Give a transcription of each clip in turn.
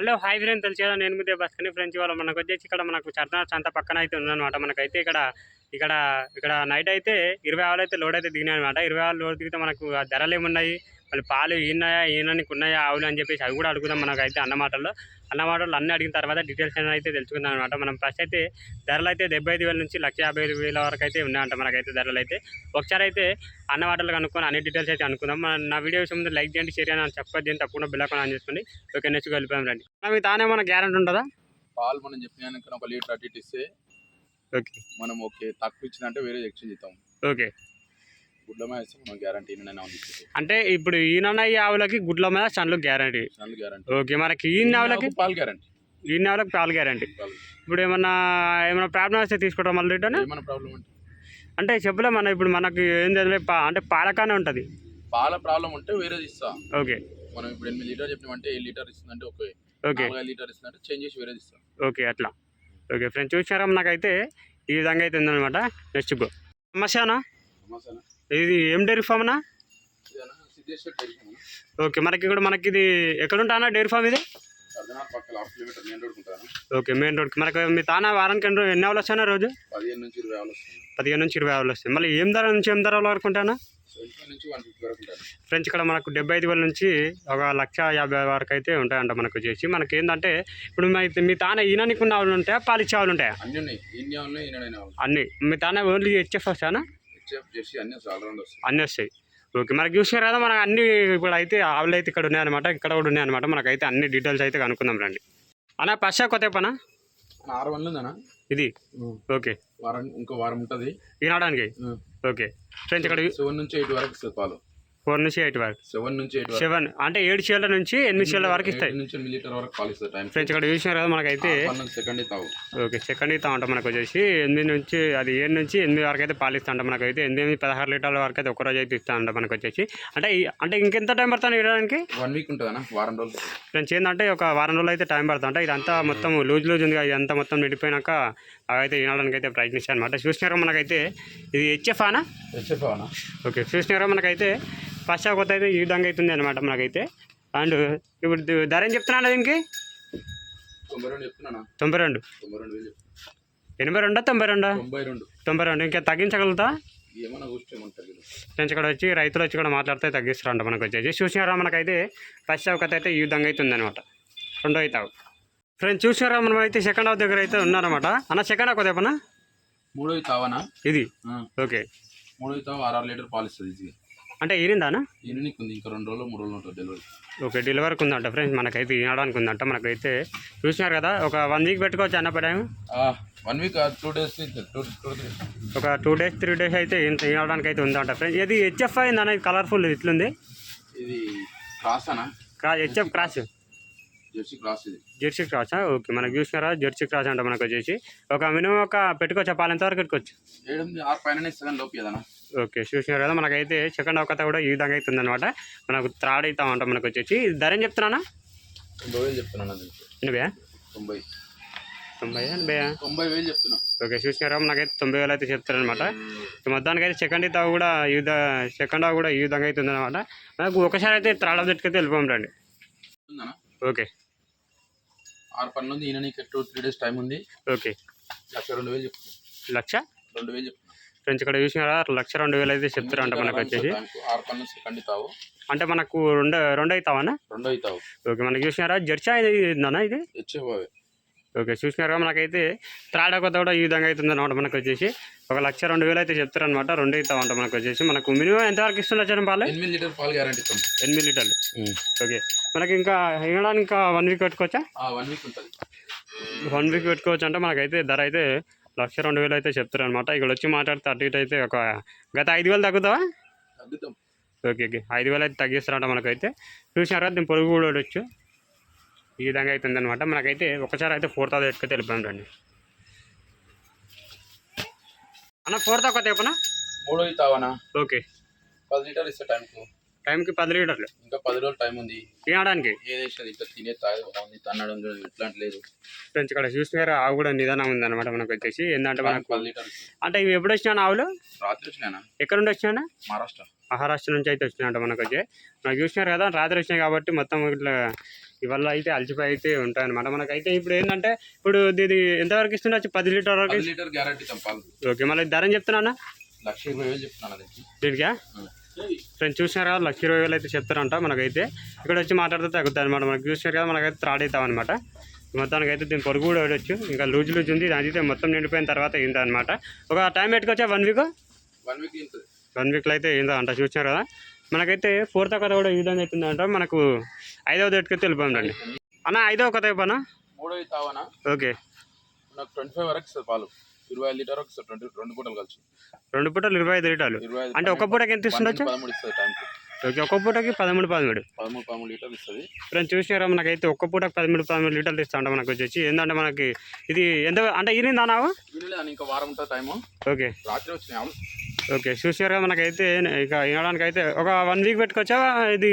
Hello hi friend తెలిసి నేను మీదే బస్కని ఫ్రెండ్స్. ఇవాళ మనకు వచ్చేసి ఇక్కడ మనకు చర్నా సంత పక్కన అయితే ఉందన్నమాట. మనకైతే ఇక్కడ ఇక్కడ ఇక్కడ నైట్ అయితే ఇరవై ఆవులు అయితే లోడ్ అయితే దిగినాయి అనమాట ఇరవై ఆవులు లోడ్ దిగితే మనకు ఆ ధరలు ఏమున్నాయి మళ్ళీ పాలు ఈనాయా ఈనానికి ఉన్నాయా ఆవులు అని చెప్పేసి అవి కూడా అడుగుదాం మనకైతే అన్నమాటల్లో అన్నమాటలు అన్నీ అడిగిన తర్వాత డీటెయిల్స్ అనేది అయితే తెలుసుకుందాం అనమాట మనం ఫస్ట్ అయితే ధరలు అయితే డెబ్బై ఐదు వేల నుంచి లక్ష యాభై ఐదు వేల వరకు అయితే ఉన్నాయంట మనకైతే ధరలు అయితే ఒకసారి అయితే అన్న మాటలు కనుక్కొని అన్ని డీటెయిల్స్ అయితే అనుకుందాం. మన నా వీడియోస్ ముందు లైక్ చేయండి షేర్ చేయండి అని చెప్పొద్దు అని తప్పకుండా బిల్ అకౌంట్ ఆన్ చేసుకోండి ఓకే నెక్స్ట్ వెళ్ళిపోయాం రండి. అవి తానే మన గ్యారెంటీ ఉంటుందా? పాలు మనం చెప్పినాక ఒక లీటర్ అటు ఇస్తే ఓకే. మనం ఓకే. తక్కువ ఇచ్చిందంటే వేరే ఎక్స్చేంజ్ ఇస్తాం. ఓకే. మనం గ్యారంటీ అంటే ఇప్పుడు ఈయన ఈ ఆవులకి గుడ్ల మీద చండ్లు గ్యారంటీ. గ్యారంటీ. ఓకే మనకి ఈ ఆవులకి? పాలు గ్యారంటీ. ఈ ఆవులకి పాలు గ్యారంటీ. ఇప్పుడు ఏమన్నా ఏమన్నా ప్రాబ్లం వస్తే తీసుకోవడం మళ్ళీ రిటర్న్? ఏమైనా ప్రాబ్లం అంటే అంటే చెప్పలే మన ఇప్పుడు మనకి ఏం చదివే అంటే పాలకానే ఉంటుంది. పాల ప్రాబ్లం ఉంటే వేరేది ఇస్తా. ఓకే. మనం ఇప్పుడు ఎనిమిది లీటర్ చెప్పినామంటే ఏ లీటర్ ఇస్తుందంటే ఓకే. ఓకే. లీటర్ ఇస్తుందంటే చేంజ్ చేసి వేరేది ఇస్తాం. ఓకే అట్లా. ఓకే ఫ్రెండ్స్ చూసారా? నాకైతే ఈ విధంగా అయితే ఉందన్నమాట. Next go. సమస్యనా సమస్యనా ఇది ఏం డైరీ ఫామ్ అన్నా? ఓకే మనకి ఇక్కడ మనకి ఇది ఎక్కడ ఉంటానా డైరీ ఫామ్ ఇది? ఓకే మెయిన్ రోడ్కి. మనకి మీ తానా వారానికి ఎన్ని ఎన్ని ఆవులు వస్తాయన్నా రోజు? పదిహేను నుంచి ఇరవై ఆవులు వస్తాయి. మళ్ళీ ఏం ధర నుంచి ఏం ధర వరకు ఉంటానా ఫ్రెండ్స్ ఇక్కడ మనకు డెబ్బై ఐదు వేల నుంచి ఒక లక్ష యాభై వరకు అయితే ఉంటాయంట మనకు వచ్చేసి మనకి ఏంటంటే ఇప్పుడు మీ- మీ తాన ఈనానికి ఉన్న ఆవులు ఉంటాయా పాలిచ్చే ఆవులు ఉంటాయా? అన్ని మీ తాన ఓన్లీ హెచ్ఎఫ్ వస్తానా అన్ని వస్తాయి ఓకే మనకి చూసినారు కదా మనకు అన్ని ఇప్పుడు అయితే ఆవులు అయితే ఇక్కడ ఉన్నాయన్నమాట ఇక్కడ కూడా ఉన్నాయన్నమాట మనకైతే అన్ని డీటెయిల్స్ అయితే కనుక్కుందాం రండి. అన్న పశ్చా కొత్త పనా ఆరు ఉందనా ఇది? ఓకే. వారం ఇంకో వారం ఉంటుంది. ఈనాడానికి ఓకే. ఫ్రెండ్స్ ఇక్కడ సెవెన్ నుంచి ఎయిట్ వరకు పాలు. ఫోర్ నుంచి ఎయిట్ వరకు. సెవెన్ నుంచి ఎయిట్ సెవెన్ అంటే ఏడు చీల నుంచి ఎనిమిది చీల వరకు ఇస్తాయి. నుంచి లీటర్ వరకు టైం ఫ్రెండ్స్ ఇక్కడ చూసినారు కదా మనకైతే సెకండ్ తావు ఓకే సెకండ్ ఇస్తా ఉంటాం మనకు వచ్చేసి. ఎనిమిది నుంచి అది ఏడు నుంచి ఎనిమిది వరకు అయితే పాలు ఇస్తా ఉంటాం మనకు అయితే ఎనిమిది పదహారు లీటర్ల వరకు అయితే ఒక రోజు అయితే ఇస్తా ఉంటాం మనకు వచ్చేసి. అంటే అంటే ఇంకెంత టైం పడుతుంది ఇవ్వడానికి? వన్ వీక్ ఉంటుందన్నా వారం రోజులు. ఫ్రెండ్స్ ఏంటంటే ఒక వారం రోజులు అయితే టైం పడుతుంది. అంటే ఇదంతా మొత్తం లూజ్ లూజ్ ఉంది కదా ఇదంతా మొత్తం నిండిపోయినాక అవైతే వినడానికి అయితే ప్రయత్నిస్తాను అనమాట చూసినారా మనకైతే? ఇది హెచ్ఎఫ్ అనా హెచ్ఎఫ్ అవునా ఓకే చూసినారా మనకైతే? ఫస్ట్ కొత్త అయితే ఈ విధంగా అవుతుంది అనమాట మనకైతే. అండ్ ఇప్పుడు ధర ఏం చెప్తున్నాను దీనికి? తొంభై రెండు చెప్తున్నా. ఎనభై రెండా తొంభై రెండా? తొంభై రెండు. ఇంకా తగ్గించగలుగుతా? ఫ్రెండ్స్ ఇక్కడ వచ్చి రైతులు వచ్చి కూడా మాట్లాడితే తగ్గిస్తారంట మనకు వచ్చేసి చూసినారా మనకైతే ఫస్ట్ అవకత అయితే ఈ విధంగా అయితే ఉందన్నమాట రెండో అయితే ఫ్రెండ్స్ చూసినారా మనం అయితే సెకండ్ హాఫ్ దగ్గర అయితే ఉన్నారన్నమాట. అన్న సెకండ్ హాఫ్ మూడో తావనా ఇది? ఓకే. మూడో తావు ఆరు లీటర్ పాలు ఇస్తుంది ఈజీగా అంటే ఈరిందానా? ఉంది ఇంకా రెండు రోజులు మూడు రోజులు ఉంటుంది డెలివరీ ఓకే డెలివరీకి ఉందంట ఫ్రెండ్స్ మనకైతే వినడానికి ఉందంట మనకైతే చూసినారు కదా ఒక వన్ వీక్ పెట్టుకోవచ్చు అన్న time one week two days two two three ఒక టూ డేస్ త్రీ డేస్ అయితే ఇంత అయితే ఉందంట ఫ్రెండ్స్ ఇది హెచ్ఎఫ్ అయింది అన్న కలర్ఫుల్ ఇట్లుంది ఇది క్రాస్ అనా? క్రా హెచ్ఎఫ్ క్రాస్ జెర్సీ క్రాస్ ఇది. జెర్సీ క్రాసా ఓకే మనకు చూసినారా? జెర్సీ క్రాస్ అంట మనకు వచ్చేసి ఒక మినిమం ఒక పెట్టుకోవచ్చు? పాలు ఎంతవరకు పెట్టుకోవచ్చు? ఏడు ఆరు పైన లోపు ఏదన్నా? ఓకే చూసినారు కదా మనకైతే సెకండ్ అవకత కూడా ఈ విధంగా అయితే ఉందన్నమాట మనకు త్రాడ్ అవుతామంట మనకు వచ్చేసి. ధర ఏం చెప్తున్నానా? తొంభై వేలు చెప్తున్నాను అది ఎనభై తొంభై. తొంభై ఎనభై తొంభై వేలు చెప్తున్నా. ఓకే చూసినారా? మనకైతే తొంభై వేలు అయితే చెప్తారనమాట మొత్తానికి అయితే సెకండ్ ఇతా కూడా ఈ విధ సెకండ్ హాఫ్ కూడా ఈ విధంగా అయితే ఉందన్నమాట మనకు ఒకసారి అయితే త్రాడ్ పెట్టుకైతే వెళ్ళిపోం రండి. ఓకే. ఆరు పనులు ఉంది ఈయన నీకు టూ త్రీ డేస్ టైం ఉంది. ఓకే. లక్ష రెండు వేలు చెప్తున్నా. లక్ష? రెండు వేలు చెప్తున్నా. ఫ్రెండ్స్ ఇక్కడ చూసినారా లక్ష రెండు వేలు అయితే చెప్తారంట మనకు వచ్చేసి. అంటే మనకు రెండు రెండు అవుతావన్నా రెండో అవుతావు. ఓకే మనకి చూసినారా జెర్సీ ఇది ఉందన్నా ఇది? ఓకే చూసినారా మనకైతే త్రాడ కొత్త కూడా ఈ విధంగా అవుతుంది అనమాట మనకు వచ్చేసి. ఒక లక్ష రెండు వేలు అయితే చెప్తారనమాట రెండు అవుతామంట మనకు వచ్చేసి. మనకు మినిమం ఎంతవరకు ఇస్తున్నారు పాలు? ఎనిమిది లీటర్ పాలు గ్యారంటీ ఇస్తాం. ఎనిమిది లీటర్లు. ఓకే మనకి ఇంకా ఇవ్వడానికి ఇంకా వన్ వీక్ పెట్టుకోవచ్చా? వన్ వీక్ ఉంటుంది. వన్ వీక్ పెట్టుకోవచ్చు అంటే మనకైతే ధర అయితే లక్ష రెండు వేలు అయితే చెప్తారు అనమాట ఇక్కడ వచ్చి మాట్లాడితే అటు ఇటు అయితే ఒక గత ఐదు వేలు తగ్గుతావా? తగ్గుతాం. Okay okay. ఐదు వేలు అయితే తగ్గిస్తారంట మనకైతే. చూసినారా? దీని పొరుగు కూడా వచ్చు ఈ విధంగా అవుతుంది అనమాట మనకైతే ఒకసారి అయితే ఫోర్ థౌసండ్ ఎట్టుకైతే వెళ్ళిపోయాం రండి. అన్న ఫోర్ థౌసండ్ చెప్పనా? మూడో అవుతావనా ఓకే. పది లీటర్ ఇస్తే టైంకు. టైంకి పది లీటర్లు. ఇంకా పది రోజులు టైం ఉంది. తినడానికి? ఏ దేశం ఇంకా తినే తాగి ఉంది తన్నడం లేదు, ఇట్లాంటి లేదు. ఫ్రెండ్స్ ఇక్కడ చూసినారా ఆవు కూడా నిదానం ఉందన్నమాట మనకు వచ్చేసి. ఏంటంటే మనకు పది అంటే ఇవి ఎప్పుడు వచ్చినా ఆవులు? రాత్రి వచ్చినానా ఎక్కడ నుండి వచ్చినా మహారాష్ట్ర. మహారాష్ట్ర నుంచి అయితే వచ్చినాయంట మనకు వచ్చి. మనకు చూసినారు కదా రాత్రి వచ్చినాయి కాబట్టి మొత్తం ఇట్లా ఇవల్ల అయితే అలసిపోయి అయితే ఉంటాయన్నమాట. మనకైతే ఇప్పుడు ఏంటంటే ఇప్పుడు ఇది ఎంతవరకు ఇస్తుండొచ్చు పది లీటర్ వరకు లీటర్ గ్యారంటీ ఓకే మళ్ళీ ధర చెప్తున్నా లక్ష ఇరవై వేలు చెప్తున్నాను దీనికా? ఫ్రెండ్స్ చూసినారు కదా లక్ష ఇరవై వేలు అయితే చెప్తారంట మనకైతే. ఇక్కడ వచ్చి మాట్లాడితే తగ్గుతుంది అనమాట మనకు చూసినారు కదా మనకైతే త్రాడ్ అవుతాం అనమాట మొత్తానికి అయితే దీని పొరుగు కూడా వేయచ్చు ఇంకా లూజ్ లూజ్ ఉంది. అయితే మొత్తం నిండిపోయిన తర్వాత అయింది అనమాట ఒక time పెట్టుకొచ్చా one week one week one వీక్లో అయితే అయిందా అంట చూసినారు కదా. మనకైతే ఫోర్త్ కథ కూడా ఈ విధంగా అవుతుందంట మనకు ఐదవ డేట్కి వెళ్ళిపోయిందండి అన్న ఐదవ కథ అయిపోనా మూడో తావనా? ఓకే. నాకు ట్వంటీ ఫైవ్ వరకు పాలు. ఇరవై ఐదు లీటర్ రెండు పూటలు కలిసి రెండు పూటలు ఇరవై ఐదు లీటర్లు? ఇరవై ఐదు అంటే ఒక పూటకి ఎంత ఇస్తుండొచ్చు? పదమూడు ఇస్తుంది టైంకి ఓకే ఒక పూటకి పదమూడు పదమూడు. పదమూడు పదమూడు లీటర్లు ఇస్తుంది. ఫ్రెండ్స్ చూసినారా మనకైతే ఒక్క పూటకి పదమూడు పదమూడు లీటర్లు ఇస్తా ఉంటాం మనకు వచ్చేసి. ఏంటంటే మనకి ఇది ఎంత అంటే ఈనిందా నావు ఇంకా వారం ఉంటుంది టైము ఓకే. రాత్రి వచ్చినాయి ఆవులు. ఓకే చూసినారా మనకైతే ఇక వినడానికి అయితే ఒక వన్ వీక్ పెట్టుకోవచ్చా? ఇది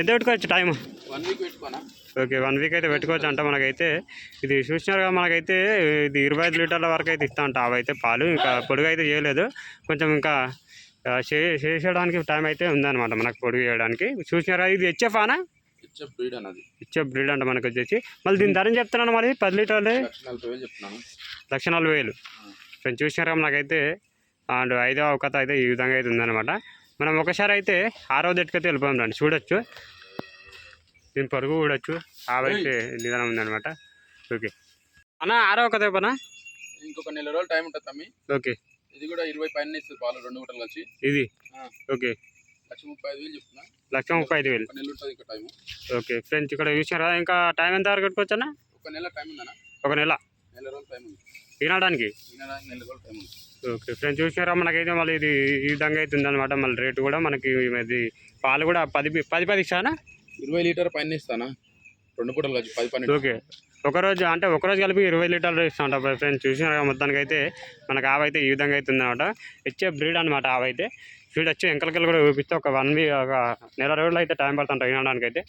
ఎంత పెట్టుకోవచ్చు టైం వన్ వీక్ పెట్టుకోనా? ఓకే వన్ వీక్ అయితే పెట్టుకోవచ్చు అంట మనకైతే. ఇది చూసినారు కదా మనకైతే ఇది ఇరవై ఐదు లీటర్ల వరకు అయితే ఇస్తా అంట అవైతే పాలు. ఇంకా పొడుగు అయితే చేయలేదు. కొంచెం ఇంకా చేసేయడానికి టైం అయితే ఉందన్నమాట మనకు పొడుగు చేయడానికి. చూసినారా ఇది హెచ్ఎఫానా ఇచ్చే బ్రీడ్ అన్నది. ఇచ్చే బ్రీడ్ అంట మనకు వచ్చేసి. మళ్ళీ దీని ధర చెప్తున్నాను మరి? పది లీటర్లు లక్ష నలభై వేలు చెప్తున్నాను. లక్ష నలభై వేలు. ఫ్రెండ్స్ చూసినారా నాకైతే అండ్ ఐదో అవకత అయితే ఈ విధంగా అయితే ఉందన్నమాట. మనం ఒకసారి అయితే ఆరో దట్టుకైతే వెళ్ళిపోయాం రండి. చూడొచ్చు. దీని పరుగు చూడొచ్చు ఆవైతే నిదానం ఉందన్నమాట. ఓకే. అన్న ఆరో పనా ఇంకొక నెల రోజులు టైం ఉంటుంది తమ్మి. ఓకే. ఇది కూడా ఇరవై పైన ఇస్తుంది పాలు రెండు పూటలు కలిసి. ఇది. ఓకే. లక్ష ముప్పై ఐదు వేలు చెప్తున్నా. లక్ష ముప్పై ఐదు వేలు. ఒక నెల ఉంటుంది ఇంకా టైం ఓకే. ఫ్రెండ్స్ ఇక్కడ చూసినారా? ఇంకా టైం ఎంత వరకు పెట్టుకోవచ్చు అన్న ఒక నెల టైం ఉందన్నా. ఒక నెల. నెల రోజులు టైం ఉంది. తినడానికి తినడానికి నెల రోజులు టైం ఉంది. ఓకే. ఫ్రెండ్స్ చూసినారా? మనకైతే మళ్ళీ ఇది ఈ విధంగా అయితే ఉందన్నమాట. మళ్ళీ రేటు కూడా మనకి ఇది పాలు కూడా పది పది పది ఇస్తానా ఇరవై లీటర్ పైన ఇస్తానా? రెండు పూటలు కలిసి పది పన్నెండు. ఓకే. ఒకరోజు అంటే ఒకరోజు కలిపి ఇరవై లీటర్లు ఇస్తా ఉంటా ఫ్రెండ్స్. చూసినారు కదా మొత్తానికి అయితే మనకు ఆవైతే ఈ విధంగా అయితే ఉందన్నమాట. ఇచ్చే బ్రీడ్ అనమాట ఆవైతే ఫీడ్ వచ్చి ఎంకలకెళ్ళి కూడా చూపిస్తే ఒక వన్ వీక్ ఒక నెల రోజులు అయితే టైం పడుతుంట వినడానికి అయితే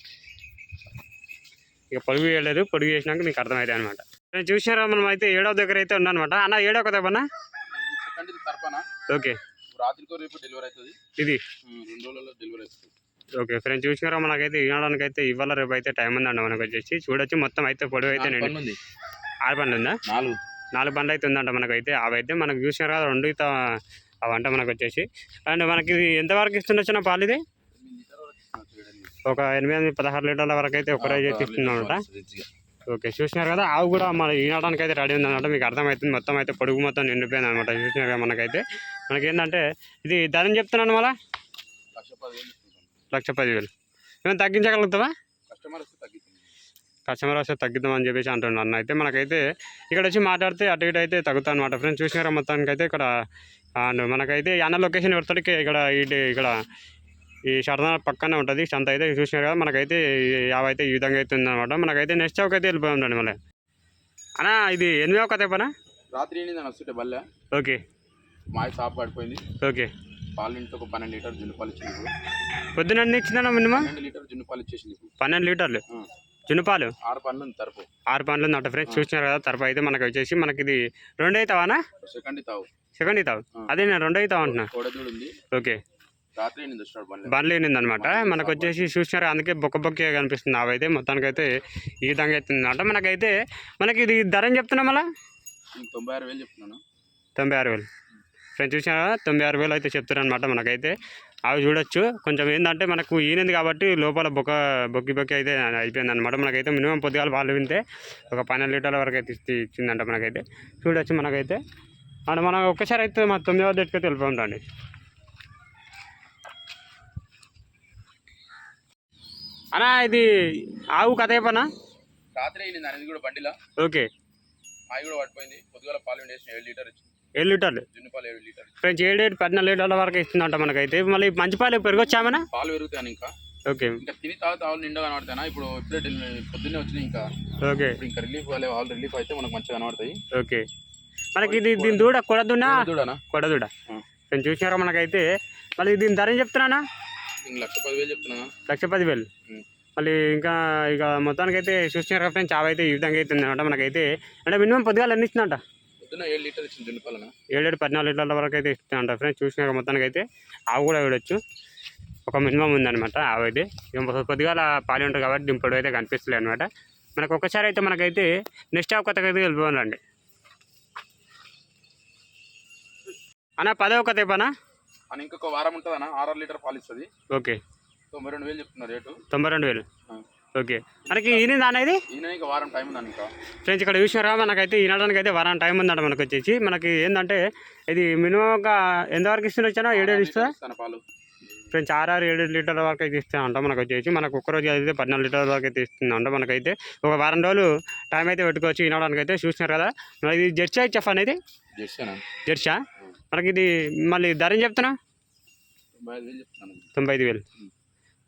ఇక పొడుగు వేయలేదు. పొడుగు చేసినాక మీకు అర్థమవుతాయి అనమాట నేను చూసినారా మనం అయితే ఏడవ దగ్గర అయితే ఉన్నానమాట అన్న ఏడవ కదా అన్న ఓకే. రాత్రికో రేపు డెలివరీ అవుతుంది. ఇది. రెండు రోజులలో డెలివరీ అవుతుంది. ఓకే ఫ్రెండ్స్ చూసినారా? మనకైతే వినడానికి అయితే ఇవాళ రేపు అయితే టైం ఉందండి మనకు వచ్చేసి. చూడొచ్చు మొత్తం అయితే పొడుగు అయితే ఉంది ఆరు పనులు ఉందా నాలుగు. నాలుగు బండ్లు అయితే ఉందంట మనకైతే. అవైతే మనకు చూసినారు? కదా రెండు అవంట మనకు వచ్చేసి. అండ్ మనకి ఎంతవరకు ఇస్తుండొచ్చిన పాలు ఇది. ఒక ఎనిమిది పదహారు లీటర్ల వరకు అయితే ఒక రోజు అయితే. ఓకే చూసినారు కదా? ఆవు కూడా మన ఈనడానికి అయితే రెడీ ఉందన్నమాట. మీకు అర్థమవుతుంది మొత్తం అయితే పొడుగు మొత్తం నిండిపోయింది అనమాట చూసినారు కదా మనకైతే. మనకి ఏంటంటే ఇది ధరని చెప్తున్నాను మళ్ళా? లక్ష పదివేలు. ఏమైనా తగ్గించగలుగుతావా? కస్టమర్ వస్తే తగ్గిద్దామని చెప్పేసి అంటున్నాను. అన్న అయితే మనకైతే ఇక్కడ వచ్చి మాట్లాడితే అటు ఇటు అయితే తగ్గుతా అనమాట ఫ్రెండ్స్ చూసినారా మొత్తానికి అయితే ఇక్కడ అండ్ మనకైతే అన్న లొకేషన్ ఎవరితోటికి ఇక్కడ ఇటు ఇక్కడ ఈ శరణ పక్కనే ఉంటుంది. సంత అయితే చూసినారు కదా మనకైతే యావ అయితే ఈ విధంగా అయితే ఉందన్నమాట. మనకైతే నెక్స్ట్ చౌక్ అయితే వెళ్ళిపోయి ఉండండి మళ్ళీ. అన్న ఇది ఎనిమిదవ కథ పనా రాత్రి ఏంటి వస్తుంటే బల్లె. ఓకే. మాయ సాప్ పడిపోయింది. ఓకే. పాలు ఒక పన్నెండు లీటర్ జున్ను పాలు ఇచ్చింది పొద్దున ఇచ్చిందన్న మినిమం? పన్నెండు లీటర్ జున్ను పాలు ఇచ్చేసింది పన్నెండు లీటర్లు. జునుపాలు ఆరు ఉంది తరపు. ఆరు పండ్లు ఉందంట ఫ్రెండ్స్ చూసినారు కదా తరపు అయితే మనకు వచ్చేసి మనకి ఇది రెండు అవుతావానా సెకండ్ తావు సెకండ్ ఆ. అదే నేను రెండు అవుతావు అంటున్నా. కోడదూడు ఉంది. ఓకే. రాత్రి బండ్లు. బండ్లు అనమాట మనకు వచ్చేసి చూసినారు అందుకే బొక్క బొక్కే కనిపిస్తుంది. అవైతే మొత్తానికైతే ఈ విధంగా అయితే ఉందన్నమాట మనకైతే మనకి ఇది ధర ఏం చెప్తున్నా మళ్ళా? తొంభై ఆరు వేలు చెప్తున్నాను. తొంభై ఆరు వేలు. ఫ్రెండ్స్ చూసినారా తొంభై ఆరు వేలు అయితే చెప్తారనమాట మనకైతే. అవి చూడొచ్చు. కొంచెం ఏంటంటే మనకు ఈనింది కాబట్టి లోపల బొక్క బొక్కి బొక్కి అయితే అయిపోయింది అనమాట మనకైతే మినిమం పొద్దుగాల పాలు వింటే ఒక పన్నెండు లీటర్ల వరకు అయితే ఇచ్చి- ఇచ్చిందంట మనకైతే. చూడొచ్చు మనకైతే. అండ్ మనం ఒక్కసారి అయితే మా తొమ్మిదవ డేట్కి వెళ్ళిపోతాండి అన్నా ఇది ఆవు కథ పనా రాత్రి అయింది కూడా బండిలా. ఓకే. మాయి కూడా పడిపోయింది. పొద్దుగాల పాలు వేసిన ఏడు లీటర్ ఇచ్చింది. ఏడు లీటర్లు? ఏడు ఫ్రెండ్స్ ఏడు ఏడు పద్నాలుగు లీటర్ల వరకు ఇస్తుందంట మనకైతే. మళ్ళీ మంచి పాలు పెరిగొచ్చామనా పాలు పెరుగుతాను ఇంకా. ఓకే. ఇంకా తిని తాగుతా ఆవులు నిండా కనబడతాయి ఇప్పుడు ఇప్పుడే పొద్దున్నే వచ్చినాయి ఇంకా. ఓకే. ఇంకా రిలీఫ్ కాలే ఆల్ రిలీఫ్ అయితే మనకు మంచిగా కనబడతాయి. ఓకే. మనకి ఇది దీని దూడ కొడదునా కొడదూడ. నేను చూసినారా మనకైతే? మళ్ళీ దీని ధర ఏం చెప్తున్నానా? లక్ష పదివేలు చెప్తున్నా లక్ష పదివేలు. మళ్ళీ ఇంకా ఇక మొత్తానికైతే చూసినారా ఫ్రెండ్స్ చావ అయితే ఈ విధంగా అయితే ఉందన్నమాట మనకైతే. అంటే మినిమం పొద్దుగాల ఎన్ని పొద్దున్న ఏడు లీటర్ ఇచ్చింది జున్ను పాలన? ఏడేడు పద్నాలుగు లీటర్ల వరకు అయితే ఇస్తుందంట ఫ్రెండ్స్. చూసినాక మొత్తానికి అయితే ఆవు కూడా చూడొచ్చు ఒక మినిమం ఉందన్నమాట ఆవు అయితే. కొద్దిగా పాలు ఉంటుంది కాబట్టి దింపడు అయితే కనిపిస్తలేదు అనమాట మనకు ఒకసారి అయితే మనకైతే నెక్స్ట్ ఆవు అయితే వెళ్ళిపోవాలండి అన్న పదవ కథ పనా అని ఇంకొక వారం ఉంటుంది అన్న ఆరు లీటర్ పాలు ఇస్తుంది. ఓకే. తొంభై రెండు వేలు చెప్తున్నారు రేటు. తొంభై రెండు వేలు. ఓకే. మనకి ఈయన అనేది వారం టైం ఇంకా. ఫ్రెండ్స్ ఇక్కడ చూసినారా మనకైతే ఈనడానికి అయితే వారం టైం ఉందంట మనకు వచ్చేసి. మనకి ఏంటంటే ఇది మినిమం ఒక ఎంతవరకు ఇస్తుంది వచ్చానో? ఏడేడు ఇస్తుందా ఫ్రెండ్స్ ఆరు ఏడు లీటర్ల వరకు అయితే ఇస్తా ఉంటాం మనకు వచ్చేసి. మనకు ఒక్క రోజు అయితే పద్నాలుగు లీటర్ల వరకు అయితే ఇస్తుంది అంట మనకైతే. ఒక వారం రోజులు టైం అయితే పెట్టుకోవచ్చు వినడానికి అయితే. చూసినారు కదా? మరి ఇది జెర్సీ చెఫ్ అనేది జెర్సా మనకి ఇది మళ్ళీ ధర ఏం చెప్తున్నా? తొంభై ఐదు వేలు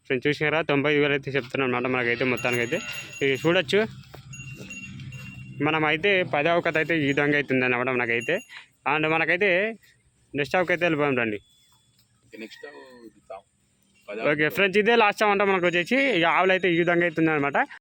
ఫ్రెండ్స్ చూసినారా తొంభై వేలు అయితే చెప్తున్నాను అనమాట మనకైతే మొత్తానికైతే. ఇది చూడొచ్చు. మనం అయితే పదవ కథ అయితే ఈ విధంగా అవుతుంది అన్నమాట మనకైతే. అండ్ మనకైతే నెక్స్ట్ హాఫ్కి అయితే వెళ్ళిపోయాం రండి. నెక్స్ట్ ఓకే ఫ్రెండ్స్ ఇదే లాస్ట్ అంటే మనకు వచ్చేసి ఈ ఆవులు అయితే ఈ విధంగా అవుతుంది అనమాట